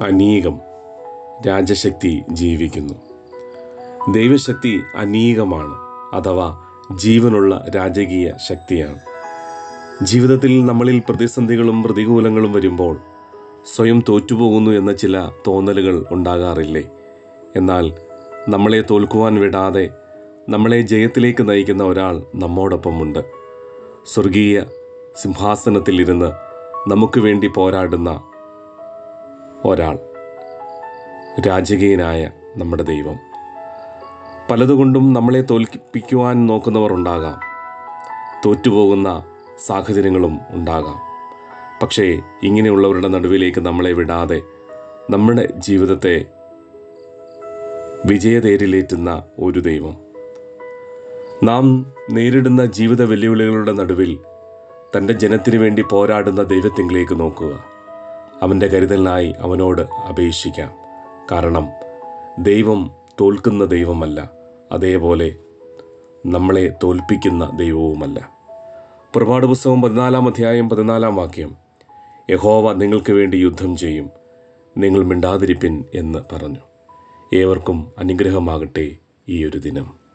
അനീകം രാജശക്തി ജീവിക്കുന്നു. ദൈവശക്തി അനീകമാണ് അഥവാ ജീവനുള്ള രാജകീയ ശക്തിയാണ്. ജീവിതത്തിൽ നമ്മളിൽ പ്രതിസന്ധികളും പ്രതികൂലങ്ങളും വരുമ്പോൾ സ്വയം തോറ്റുപോകുന്നു എന്ന ചില തോന്നലുകൾ ഉണ്ടാകാറില്ലേ? എന്നാൽ നമ്മളെ തോൽക്കുവാൻ വിടാതെ നമ്മളെ ജയത്തിലേക്ക് നയിക്കുന്ന ഒരാൾ നമ്മോടൊപ്പമുണ്ട്. സ്വർഗീയ സിംഹാസനത്തിലിരുന്ന് നമുക്ക് വേണ്ടി പോരാടുന്ന ഒരാൾ. രാജകീയനായ നമ്മുടെ ദൈവം. പലതുകൊണ്ടും നമ്മളെ തോൽപ്പിക്കുവാൻ നോക്കുന്നവർ ഉണ്ടാകാം. തോറ്റുപോകുന്ന സാഹചര്യങ്ങളും ഉണ്ടാകാം. പക്ഷേ ഇങ്ങനെയുള്ളവരുടെ നടുവിലേക്ക് നമ്മളെ വിടാതെ നമ്മുടെ ജീവിതത്തെ വിജയതേരിലേറ്റുന്ന ഒരു ദൈവം. നാം നേരിടുന്ന ജീവിത വെല്ലുവിളികളുടെ നടുവിൽ തന്റെ ജനത്തിനു വേണ്ടി പോരാടുന്ന ദൈവത്തിങ്കിലേക്ക് നോക്കുക. അവന്റെ കരുതലിനായി അവനോട് അപേക്ഷിക്കാം. കാരണം ദൈവം തോൽക്കുന്ന ദൈവമല്ല. അതേപോലെ നമ്മളെ തോൽപ്പിക്കുന്ന ദൈവവുമല്ല. പുറപാട് പുസ്തകം പതിനാലാം അധ്യായം പതിനാലാം വാക്യം യഹോവ നിങ്ങൾക്ക് വേണ്ടി യുദ്ധം ചെയ്യും. നിങ്ങൾ മിണ്ടാതിരിപ്പിൻ എന്ന് പറഞ്ഞു. ഏവർക്കും അനുഗ്രഹമാകട്ടെ ഈ ഒരു ദിനം.